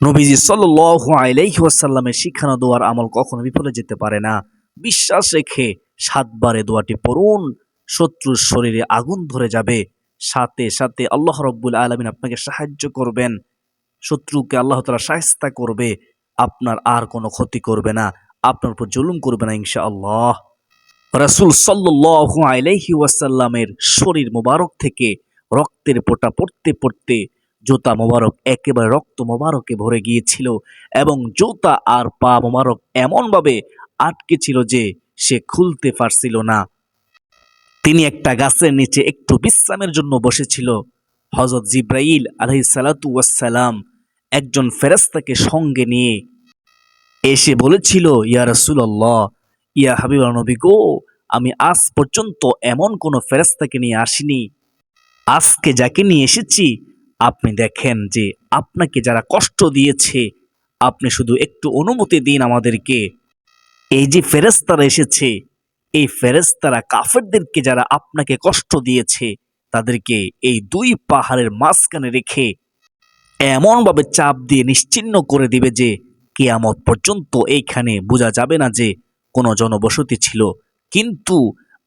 নবীজি সাল্লু আলাইসাল্লামের শিখানো দোয়ার আমল কখনো বিফলে যেতে পারে না। বিশ্বাস রেখে সাতবারে দোয়াটি পড়ুন, শত্রুর শরীরে আগুন ধরে যাবে। সাথে সাথে আল্লাহ রব্বুল আলমিন আপনাকে সাহায্য করবেন। শত্রুকে আল্লাহ তালা সাহস্তা করবে, আপনার আর কোনো ক্ষতি করবে না, আপনার উপর জুলুম করবে না ইনশা আল্লাহ রাসুল সাল্লু আলাইহি ওয়াসাল্লামের শরীর মোবারক থেকে রক্তের পোটা পড়তে পড়তে জুতা মোবারক একেবারে রক্ত মোবারকে ভরে গিয়েছিল এবং জুতা আর পা মোবারক এমনভাবে আটকে ছিল যে সে খুলতে পারছিল না। তিনি একটা গাছের নিচে একটু বিশ্রামের জন্য বসেছিল। হজরত জিব্রাইল আলহি সালাতাম একজন ফেরেস্তাকে সঙ্গে নিয়ে এসে বলেছিল, ইয়া রসুল্লাহ ইয়া হাবিব নবী গো, আমি আজ পর্যন্ত এমন কোনো ফেরেস্তাকে নিয়ে আসিনি। আজকে যাকে নিয়ে এসেছি আপনি দেখেন যে আপনাকে যারা কষ্ট দিয়েছে, আপনি শুধু একটু অনুমতি দিন আমাদেরকে। এই যে ফেরেস্তারা এসেছে, এই ফেরেস্তারা কাফেরদেরকে যারা আপনাকে কষ্ট দিয়েছে, তাদেরকে এই দুই পাহাড়ের মাঝখানে রেখে এমনভাবে চাপ দিয়ে নিশ্চিন্ন করে দিবে যে কেয়ামত পর্যন্ত এইখানে বোঝা যাবে না যে কোনো জনবসতি ছিল। কিন্তু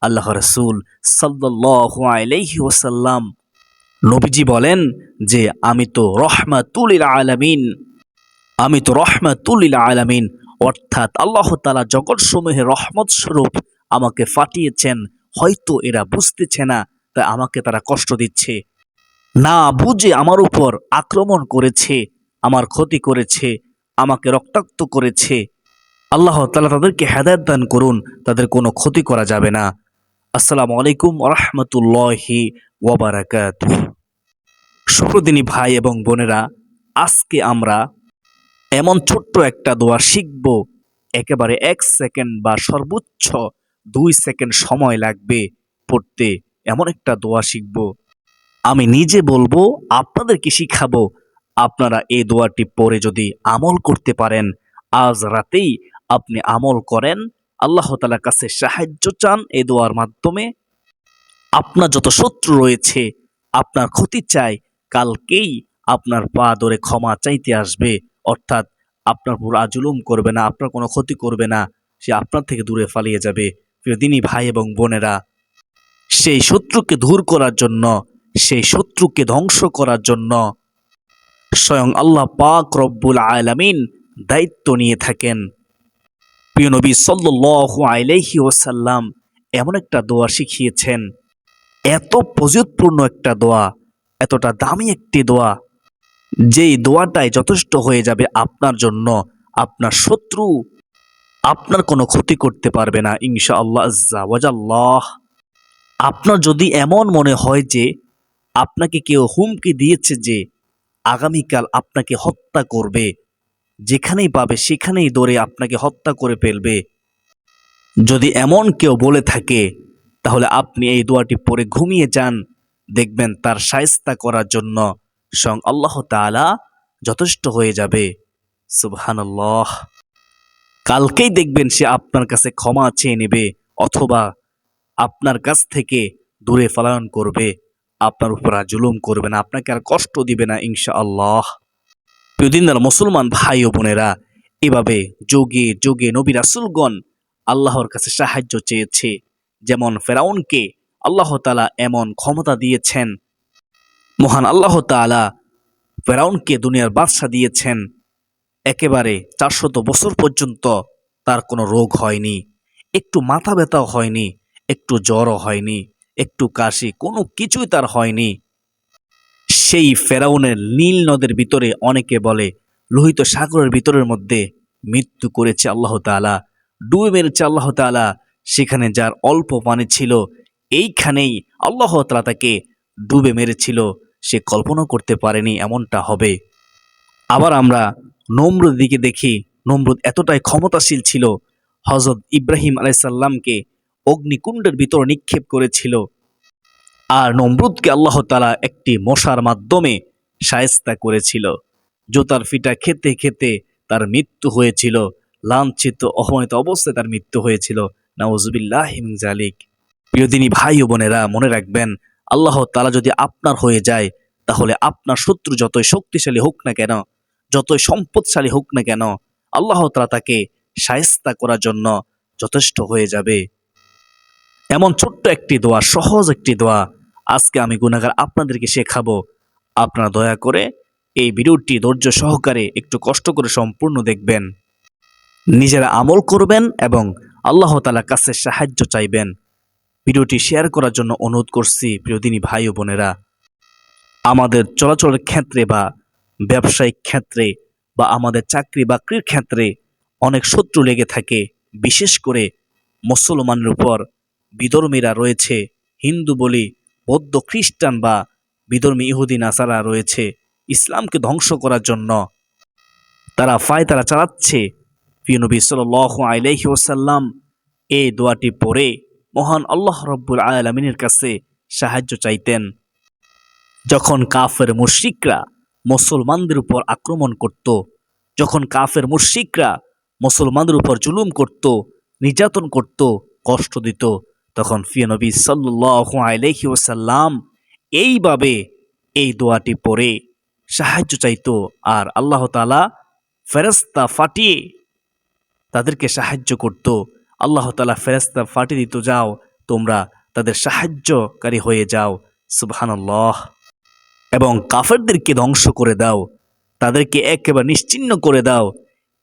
আল্লাহ রসুল সাল্লাহ আলাইহি ওসাল্লাম নবীজি বলেন যে, আমি তো রহমাতুলিল আলামিন, আমি তো রহমাতুলিল আলামিন, অর্থাৎ আল্লাহ তালা জগৎসমূহে রহমত স্বরূপ আমাকে ফাটিয়েছেন। হয়তো এরা বুঝতেছে না, তাই আমাকে তারা কষ্ট দিচ্ছে। না বুঝে আমার উপর আক্রমণ করেছে, আমার ক্ষতি করেছে, আমাকে রক্তাক্ত করেছে। আল্লাহ তালা তাদেরকে হেদায়ত দান করুন, তাদের কোনো ক্ষতি করা যাবে না। আসসালামু আলাইকুম রহমতুল্লাহি ওয়াবারাকাত সুপ্রদিনী ভাই এবং বোনেরা, আজকে আমরা এমন ছোট্ট একটা দোয়া শিখব। একেবারে এক সেকেন্ড বা সর্বোচ্চ দুই সেকেন্ড সময় লাগবে পড়তে এমন একটা দোয়া শিখব। আমি নিজে বলব, আপনাদেরকে শিখাবো, আপনারা এই দোয়াটি পড়ে যদি আমল করতে পারেন, আজ রাতেই আপনি আমল করেন আল্লাহ তালার কাছে সাহায্য চান এই দোয়ার মাধ্যমে। আপনার যত শত্রু রয়েছে, আপনার ক্ষতি চাই, কালকেই আপনার পা ধরে ক্ষমা চাইতে আসবে। অর্থাৎ আপনার পুরো আজুলুম করবে না, আপনার কোনো ক্ষতি করবে না, সে আপনার থেকে দূরে পালিয়ে যাবে। প্রিয় দিনই ভাই এবং বোনেরা, সেই শত্রুকে দূর করার জন্য, সেই শত্রুকে ধ্বংস করার জন্য স্বয়ং আল্লাহ পাক রব্বুল আলামিন দায়িত্ব নিয়ে থাকেন। প্রিয় নবী সাল্লাহ আলাইহি ওসাল্লাম এমন একটা দোয়া শিখিয়েছেন। এত প্রযুৎপূর্ণ একটা দোয়া, এতটা দামি একটি দোয়া, যেই দোয়াটাই যথেষ্ট হয়ে যাবে আপনার জন্য, আপনার শত্রু আপনার কোনো ক্ষতি করতে পারবে না ইনশা আল্লাহ ওয়াজাল্লাহ। আপনার যদি এমন মনে হয় যে আপনাকে কেউ হুমকি দিয়েছে যে আগামীকাল আপনাকে হত্যা করবে যেখানেই পাবে, সেখানেই দৌড়ে আপনাকে হত্যা করে ফেলবে। যদি এমন কেউ বলে থাকে, তাহলে আপনি এই দোয়াটি পরে ঘুমিয়ে যান। দেখবেন তার সায়স্তা করার জন্য স্বয়ং আল্লাহ তালা যথেষ্ট হয়ে যাবে। সুবহানাল্লাহ। কালকেই দেখবেন সে আপনার কাছে ক্ষমা চেয়ে নেবে, অথবা আপনার কাছ থেকে দূরে ফলায়ন করবে। আপনার উপর জুলুম করবে না, আপনাকে আর কষ্ট দিবে না ইনশা আল্লাহ প্রিয়দিনদার মুসলমান ভাই ও বোনেরা, এভাবে যোগে যোগে নবী রাসুলগণ আল্লাহর কাছে সাহায্য চেয়েছে। যেমন ফেরাউনকে আল্লাহ তালা এমন ক্ষমতা দিয়েছেন। মহান আল্লাহ তালা ফেরাউনকে দুনিয়ার বাদশা দিয়েছেন। একেবারে চারশত বছর পর্যন্ত তার কোনো রোগ হয়নি, একটু মাথা ব্যথাও হয়নি, একটু জ্বরও হয়নি, একটু কাশি, কোনো কিছুই তার হয়নি। সেই ফেরাউনের নীল নদের ভিতরে অনেকে বলে, লোহিত সাগরের ভিতরের মধ্যে মৃত্যু করেছে আল্লাহ তালা ডুবে মেরেছে আল্লাহ তালা সেখানে যার অল্প পানি ছিল, এইখানেই আল্লাহ তালা তাকে ডুবে মেরেছিল। সে কল্পনা করতে পারেনি এমনটা হবে। আবার আমরা নমরুদ দিকে দেখি, নমরুদ এতটাই ক্ষমতাশীল ছিল। হজরত ইব্রাহিম আলাইসাল্লামকে অগ্নিকুণ্ডের ভিতর নিক্ষেপ করেছিল। আর নমরুদকে আল্লাহ তালা একটি মশার মাধ্যমে সায়স্তা করেছিল। জোতার ফিটা খেতে খেতে তার মৃত্যু হয়েছিল। লাঞ্ছিত, অপমানিত অবস্থায় তার মৃত্যু হয়েছিল। নওয়াজুবিল্লাহ জালিক প্রিয়দিনী ভাই ও বোনেরা, মনে রাখবেন, আল্লাহ তালা যদি আপনার হয়ে যায়, তাহলে আপনার শত্রু যতই শক্তিশালী হোক না কেন, যতই সম্পদশালী হোক না কেন, আল্লাহ তালা তাকে সায়স্তা করার জন্য যথেষ্ট হয়ে যাবে। এমন ছোট্ট একটি দোয়া, সহজ একটি দোয়া আজকে আমি গুণাগার আপনাদেরকে শেখাবো। আপনারা দয়া করে এই ভিডিওটি ধৈর্য সহকারে একটু কষ্ট করে সম্পূর্ণ দেখবেন। নিজেরা আমল করবেন এবং আল্লাহ তালার কাছে সাহায্য চাইবেন। ভিডিওটি শেয়ার করার জন্য অনুরোধ করছি প্রিয়দিনী ভাই ও বোনেরা। আমাদের চলাচলের ক্ষেত্রে বা ব্যবসায়িক ক্ষেত্রে বা আমাদের চাকরি বাকরির ক্ষেত্রে অনেক শত্রু লেগে থাকে। বিশেষ করে মুসলমানের উপর বিধর্মীরা রয়েছে। হিন্দু বলি বৌদ্ধ খ্রিস্টান বা বিধর্মী ইহুদি নাসারা রয়েছে ইসলামকে ধ্বংস করার জন্য। তারা ফায় তারা চালাচ্ছে ফিনবী সাল আলাইহি ওসাল্লাম এই দোয়াটি পড়ে মহান আল্লাহ রব্বুল আলমিনের কাছে সাহায্য চাইতেন। যখন কাফের মুশরিকরা মুসলমানদের উপর আক্রমণ করত, যখন কাফের মুশরিকরা মুসলমানদের উপর জুলুম করত, নির্যাতন করত, কষ্ট দিত তখন ফিয়নবী সাল্লাহ আলাইহি ওসাল্লাম এইভাবে এই দোয়াটি পড়ে সাহায্য চাইত আর আল্লাহ তালা ফেরস্তা ফাটিয়ে তাদেরকে সাহায্য করত। আল্লাহ তালা ফেরস্তা ফাটিয়ে দিত, যাও, তোমরা তাদের সাহায্যকারী হয়ে যাও। সুবহানাল্লাহ। এবং কাফেরদেরকে ধ্বংস করে দাও, তাদেরকে একেবারে নিশ্চিন্ন করে দাও।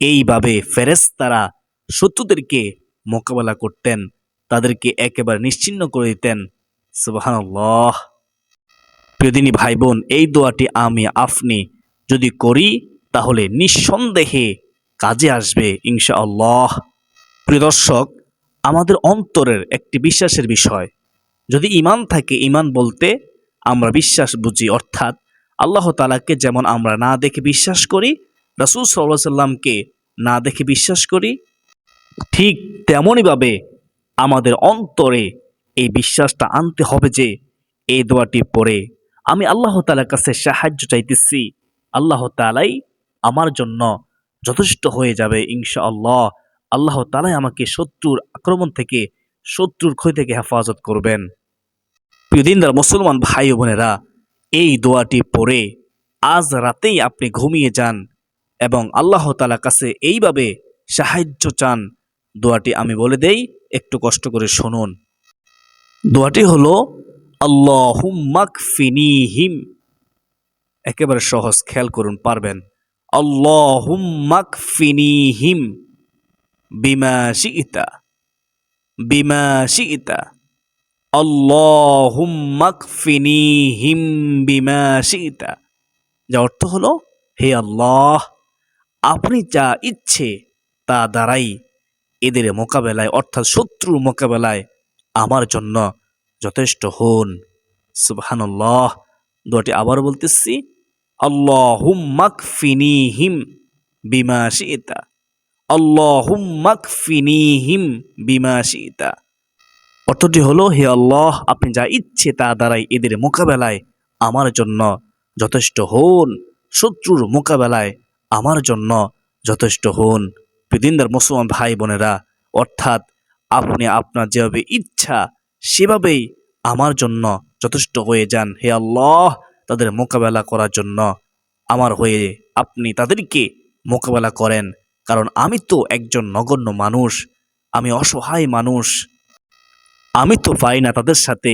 এইভাবে ফেরেস্তারা শত্রুদেরকে মোকাবেলা করতেন। তাদেরকে একেবারে নিশ্চিন্ন করে দিতেন। সুবহানাল্লাহ। প্রিয়দিনী ভাই বোন এই দোয়াটি আমি, আপনি যদি করি, তাহলে নিঃসন্দেহে কাজে আসবে ইনশাআল্লাহ। প্রিয় দর্শক, আমাদের অন্তরের একটি বিশ্বাসের বিষয়। যদি ইমান থাকে ইমান বলতে আমরা বিশ্বাস বুঝি, অর্থাৎ আল্লাহ তালাকে যেমন আমরা না দেখে বিশ্বাস করি, রাসুল সাল্লাহ সাল্লামকে না দেখে বিশ্বাস করি, ঠিক তেমনইভাবে আমাদের অন্তরে এই বিশ্বাসটা আনতে হবে যে এই দোয়াটি পড়ে আমি আল্লাহ তালার কাছে সাহায্য চাইতেছি। আল্লাহ তালাই আমার জন্য যথেষ্ট হয়ে যাবে ইনশা আল্লাহ আল্লাহ তালাই আমাকে শত্রুর আক্রমণ থেকে, শত্রুর ক্ষয় থেকে হেফাজত করবেন। প্রিয় দিনদার মুসলমান ভাই বোনেরা, এই দোয়াটি পড়ে আজ রাতেই আপনি ঘুমিয়ে যান এবং আল্লাহ তালার কাছে এইভাবে সাহায্য চান। দোয়াটি আমি বলে দেই, একটু কষ্ট করে শুনুন। দোয়াটি হলো আল্লাহুম্মাক ফিনিহিম একেবারে সহজ খেয়াল করুন, পারবেন। আল্লাহুম্মাক ফিনিহিম বিমা শিইতা। বিমা শিইতা। আল্লাহুম্মাক ফিনিহিম বিমা শিইতা। যা অর্থ হলো, হে আল্লাহ, আপনি যা ইচ্ছে তা দ্বারাই এদের মোকাবেলায়, অর্থাৎ শত্রুর মোকাবেলায় আমার জন্য যথেষ্ট হন। সুবহানাল্লাহ। দোয়াটি আবার বলতেছি আল্লাহুম্মাক ফিনিহিম বিমা শিইতা আল্লাহুম্মাক ফিনিহিম বিমা শিইতা অর্থটি হলো, হে আল্লাহ, আপনি যা ইচ্ছে তা দ্বারাই এদের মোকাবেলায় আমার জন্য যথেষ্ট হন। শত্রুর মোকাবেলায় আমার জন্য যথেষ্ট হন। পৃথিন্দার মুসলমান ভাই বোনেরা, অর্থাৎ আপনি, আপনার যেভাবে ইচ্ছা, সেভাবেই আমার জন্য যথেষ্ট হয়ে যান হে আল্লাহ তাদের মোকাবেলা করার জন্য। আমার হয়ে আপনি তাদেরকে মোকাবেলা করেন, কারণ আমি তো একজন নগণ্য মানুষ, আমি অসহায় মানুষ। আমি তো পাই না তাদের সাথে,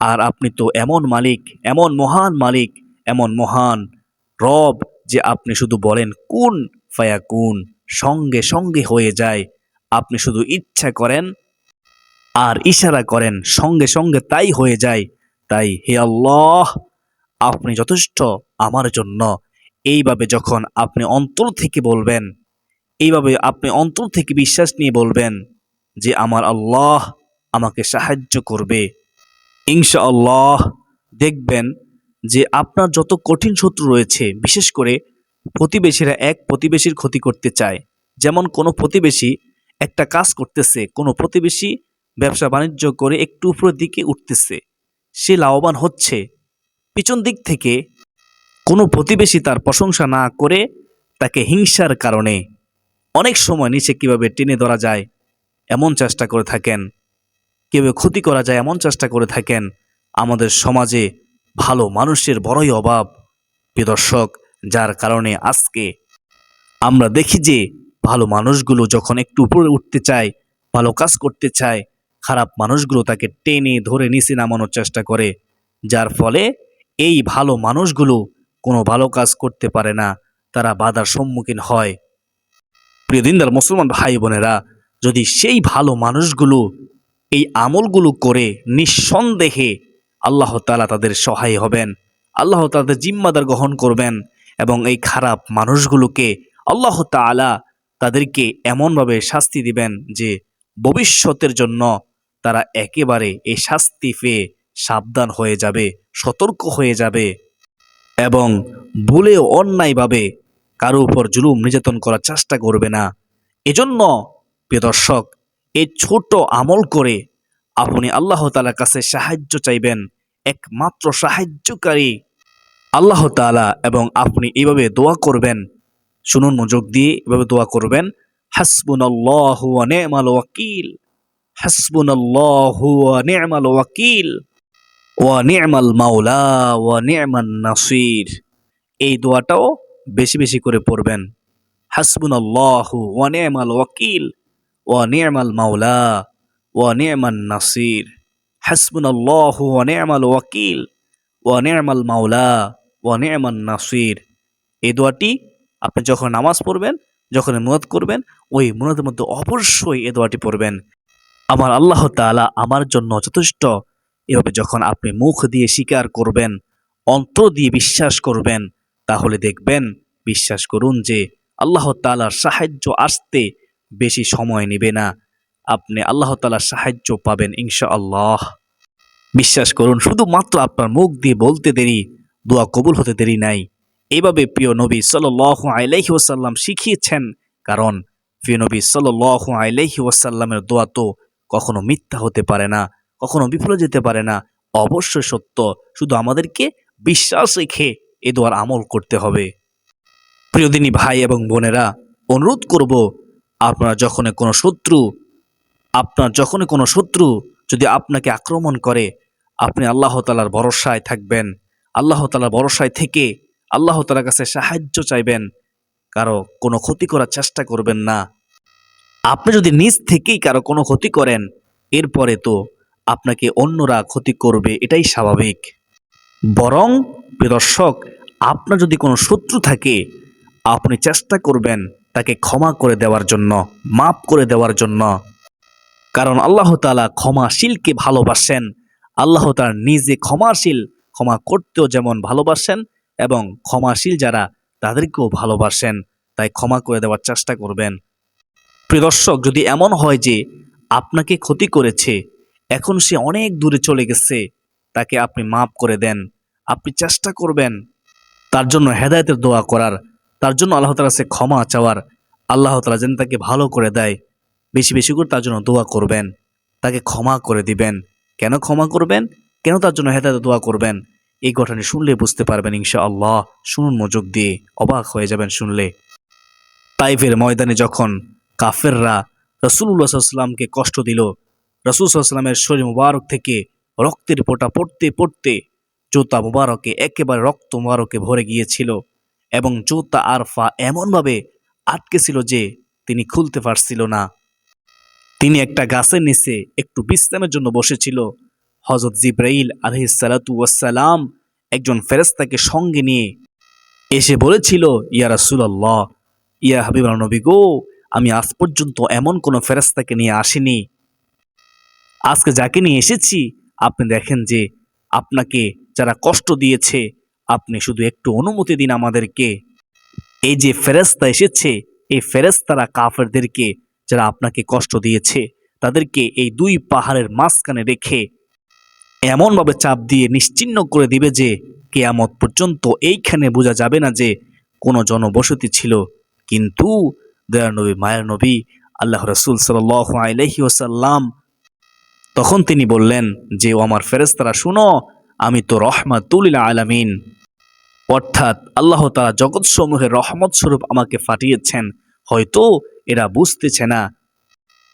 আর আপনি তো এমন মালিক, এমন মহান মালিক, এমন মহান রব যে আপনি শুধু বলেন, কোন ফায়া কোন সঙ্গে সঙ্গে হয়ে যায়। আপনি শুধু ইচ্ছা করেন আর ইশারা করেন, সঙ্গে সঙ্গে তাই হয়ে যায়। তাই হে আল্লাহ, আপনি যথেষ্ট আমার জন্য। এইভাবে যখন আপনি অন্তর থেকে বলবেন, এইভাবে আপনি অন্তর থেকে বিশ্বাস নিয়ে বলবেন যে আমার আল্লাহ আমাকে সাহায্য করবে। ইনশা আল্লাহ দেখবেন যে আপনার যত কঠিন শত্রু রয়েছে, বিশেষ করে প্রতিবেশীরা এক প্রতিবেশীর ক্ষতি করতে চায়। যেমন কোনো প্রতিবেশী একটা কাজ করতেছে, কোনো প্রতিবেশী ব্যবসা বাণিজ্য করে একটু উপরের দিকে উঠতেছে। সে লাভবান হচ্ছে। পিছন দিক থেকে কোনো প্রতিবেশী তার প্রশংসা না করে তাকে হিংসার কারণে অনেক সময় নিচে কীভাবে টেনে ধরা যায়, এমন চেষ্টা করে থাকেন। কেউ ক্ষতি করা যায়, এমন চেষ্টা করে থাকেন। আমাদের সমাজে ভালো মানুষের বড়ই অভাব। প্রিয় দর্শক যার কারণে আজকে আমরা দেখি যে ভালো মানুষগুলো যখন একটু উপরে উঠতে চায়, ভালো কাজ করতে চায়, খারাপ মানুষগুলো তাকে টেনে ধরে নিচে নামানোর চেষ্টা করে। যার ফলে এই ভালো মানুষগুলো কোনো ভালো কাজ করতে পারে না, তারা বাধার সম্মুখীন হয়। প্রিয় দিনদার মুসলমান ভাই বোনেরা, যদি সেই ভালো মানুষগুলো এই আমলগুলো করে নিঃসন্দেহে আল্লাহ তালা তাদের সহায় হবেন, আল্লাহ তাদের জিম্মাদার গ্রহণ করবেন এবং এই খারাপ মানুষগুলোকে আল্লাহ তালা তাদেরকে এমনভাবে শাস্তি দিবেন যে ভবিষ্যতের জন্য তারা একেবারে এই শাস্তি পেয়ে সাবধান হয়ে যাবে, সতর্ক হয়ে যাবে এবং ভুলেও অন্যায়ভাবে কারও উপর জুলুম নির্যাতন করার চেষ্টা করবে না। এজন্য প্রিয় দর্শক, এই ছোট আমল করে আপনি আল্লাহ তালার কাছে সাহায্য চাইবেন। একমাত্র সাহায্যকারী আল্লাহ তাআলা এবং আপনি এভাবে দোয়া করবেন, শুনুন মনোযোগ দিয়ে, এভাবে দোয়া করবেন, হাসবুনাল্লাহু ওয়া নি'মাল ওয়াকিল, হাসবুনাল্লাহু ওয়া নি'মাল ওয়াকিল, ওয়া নি'মাল মাওলা, ওয়া নি'মান নাসির। এই দোয়াটাও বেশি বেশি করে পড়বেন, হাসবুনাল্লাহু ওয়া নি'মাল ওয়াকিল, ওয়া নি'মাল মাওলা, ওয়া নি'মান নাসির। হাসবুনাল্লাহু ওয়া নি'মাল ওয়াকিল, ওয়া নি'মাল মাওলা ওয়া নি'মান নাসির। এই দোয়াটি আপনি যখন নামাজ পড়বেন যখন মুনাদ করবেন, ওই মুনাদের মধ্যে অবশ্যই এই দোয়াটি পড়বেন। আমার আল্লাহ তাআলা আমার জন্য যথেষ্ট। এভাবে যখন আপনি মুখ দিয়ে স্বীকার করবেন অন্তর দিয়ে বিশ্বাস করবেন, তাহলে দেখবেন, বিশ্বাস করুন যে আল্লাহ তালার সাহায্য আসতে বেশি সময় নেবে না। আপনি আল্লাহ তালার সাহায্য পাবেন ইনশাআল্লাহ। বিশ্বাস করুন, শুধুমাত্র আপনার মুখ দিয়ে বলতে দেরি দোয়া কবুল হতে দেরি নাই। এইভাবে প্রিয় নবী সাল্লাল্লাহু আলাইহি ওয়াসাল্লাম শিখিয়েছেন, কারণ প্রিয় নবী সাল্লাল্লাহু আলাইহি ওয়াসাল্লামের দোয়া তো কখনো মিথ্যা হতে পারে না, কখনো বিফল যেতে পারে না। অবশ্যই সত্য, শুধু আমাদেরকে বিশ্বাস রেখে এ দোয়ার আমল করতে হবে। প্রিয়দিনী ভাই এবং বোনেরা, অনুরোধ করব, আপনার যখন কোনো শত্রু, আপনার যখন কোনো শত্রু যদি আপনাকে আক্রমণ করে, আপনি আল্লাহ তালার ভরসায় থাকবেন। আল্লাহ তালার ভরসায় থেকে আল্লাহ তালার কাছে সাহায্য চাইবেন, কারও কোনো ক্ষতি করার চেষ্টা করবেন না। আপনি যদি নিজ থেকেই কারও কোনো ক্ষতি করেন, এরপরে তো আপনাকে অন্যরা ক্ষতি করবে, এটাই স্বাভাবিক। বরং প্রিয় দর্শক, আপনার যদি কোনো শত্রু থাকে, আপনি চেষ্টা করবেন তাকে ক্ষমা করে দেওয়ার জন্য, মাফ করে দেওয়ার জন্য। কারণ আল্লাহ তালা ক্ষমাশীলকে ভালোবাসেন, আল্লাহ তার নিজে ক্ষমাশীল ক্ষমা করতেও যেমন ভালোবাসেন এবং ক্ষমাশীল যারা, তাদেরকেও ভালোবাসেন। তাই ক্ষমা করে দেওয়ার চেষ্টা করবেন। প্রিয় দর্শক, যদি এমন হয় যে আপনাকে ক্ষতি করেছে, এখন সে অনেক দূরে চলে গেছে, তাকে আপনি মাফ করে দেন। আপনি চেষ্টা করবেন তার জন্য হেদায়তের দোয়া করার। তার জন্য আল্লাহ তালা সে ক্ষমা চাওয়ার। আল্লাহ তালা যেন তাকে ভালো করে দেয়। বেশি বেশি করে তার জন্য দোয়া করবেন। তাকে ক্ষমা করে দিবেন। কেন ক্ষমা করবেন? কেন তার জন্য হেদায়ত দোয়া করবেন? এই ঘটনা শুনলে বুঝতে পারবেন ইনশা আল্লাহ শুনুন মজুক দিয়ে, অবাক হয়ে যাবেন শুনলে। তাইফের ময়দানে যখন কাফেররা রসুল্লাহ সাল্লামকে কষ্ট দিল রসুল সাল্লামের শরীর মুবারক থেকে রক্তের ফোঁটা পড়তে পড়তে জোতা মুবারকে, একেবারে রক্ত মুবারকে ভরে গিয়েছিল এবং জোতা আরফা এমনভাবে আটকে ছিল যে তিনি খুলতে পারছিল না। তিনি একটা গাছের নিচে একটু বিশ্রামের জন্য বসেছিল। হজরত জিব্রাইল আলহিসালাতু ওয়াসালাম একজন ফেরেস্তাকে সঙ্গে নিয়ে এসে বলেছিল, ইয়া রাসূলুল্লাহ, ইয়া হাবিব নবী গো, আমি আজ পর্যন্ত এমন কোনো ফেরেস্তাকে নিয়ে আসিনি। আজকে যাকে নিয়ে এসেছি, আপনি দেখেন যে আপনাকে যারা কষ্ট দিয়েছে, আপনি শুধু একটু অনুমতি দিন আমাদেরকে। এই যে ফেরেস্তা এসেছে, এই ফেরেস্তারা কাফেরদেরকে যারা আপনাকে কষ্ট দিয়েছে, তাদেরকে এই দুই পাহাড়ের মাঝখানে রেখে এমনভাবে চাপ দিয়ে নিশ্চিন্ন করে দিবে যে কেয়ামত পর্যন্ত এইখানে বোঝা যাবে না যে কোনো জনবসতি ছিল। কিন্তু দয়া নবী, মায়ের নবী আল্লাহ রসুল সাল আলহি ওসাল্লাম তখন তিনি বললেন যে, ও আমার ফেরেস্তারা শুনো, আমি তো রহমাতুল আলামিন। অর্থাৎ আল্লাহ তালা জগৎসমূহের রহমত স্বরূপ আমাকে ফাটিয়েছেন হয়তো এরা বুঝতেছে না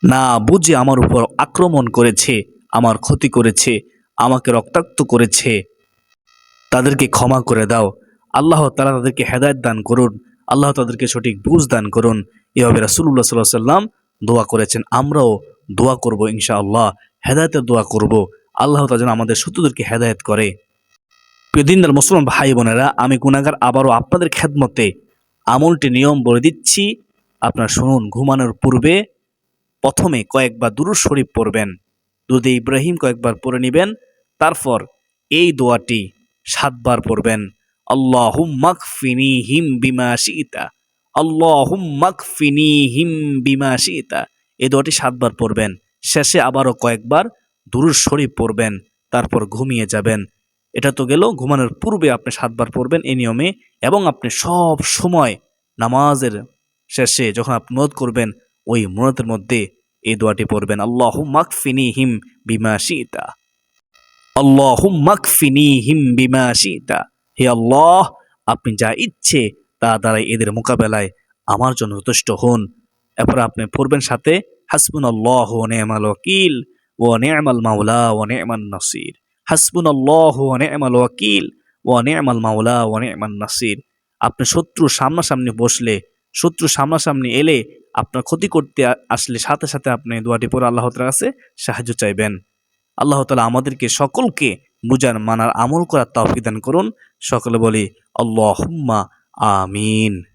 না বুঝে আমার উপর আক্রমণ করেছে, আমার ক্ষতি করেছে আমাকে রক্তাক্ত করেছে। তাদেরকে ক্ষমা করে দাও। আল্লাহ তালা তাদেরকে হেদায়ত দান করুন। আল্লাহ তাদেরকে সঠিক বুঝ দান করুন। এভাবে রাসুল্লাহ সাল্লাহ সাল্লাম দোয়া করেছেন। আমরাও দোয়া করব ইনশাআল্লাহ। হেদায়তের দোয়া করব। আল্লাহ তালা যেন আমাদের শত্রুদেরকে হেদায়ত করে। প্রিয় দিনদার মুসলমান ভাই বোনেরা, আমি গুণাগার আবারও আপনাদের খেদমতে আমলটি নিয়ম বলে দিচ্ছি। আপনার শুনুন, ঘুমানোর পূর্বে প্রথমে কয়েকবার দুরুদ শরীফ পড়বেন। দুদে ইব্রাহিম কয়েকবার পড়ে নেবেন। তারপর এই দোয়াটি সাতবার পড়বেন। আল্লাহ ফিনি হিম বিমা শিতা আল্লাহ ফিনি হিম বিমা শিতা এই দোয়াটি সাতবার পড়বেন। শেষে আবারও কয়েকবার দুরুদ শরীফ পড়বেন, তারপর ঘুমিয়ে যাবেন। এটা তো গেল, ঘুমানোর পূর্বে আপনি সাতবার পড়বেন এই নিয়মে এবং আপনি সব সময় নামাজের শেষে যখন আপনি মত করবেন, ওই মনতের মধ্যে এই দোয়াটি পড়বেন। আল্লাহ মাকফিনি হিম বিমা শীতা আল্লাহ হিম হে আল্লাহ, আপনি যা ইচ্ছে তা দ্বারাই এদের মোকাবেলায় আমার জন্য যথেষ্ট হন। এরপর আপনি পড়বেন সাথে হাসবুন আল্লাহ নেমাল ওয়াকিল ও নেমাল মাওলা ও নেমান নাসির। হাসবুন আল্লাহ ও নেমাল ওয়াকিল ও নেমাল মাওলা ও নেমান নাসির। আপনি শত্রু সামনাসামনি বসলে, শত্রু সামনাসামনি এলে আপনার ক্ষতি করতে আসলে সাথে সাথে আপনি দোয়াটি পরে আল্লাহ তালার কাছে সাহায্য চাইবেন। আল্লাহ তালা আমাদেরকে সকলকে বুজার মানার, আমল করার তফিদান দান করুন। সকলে বলি আল্লাহ আমিন।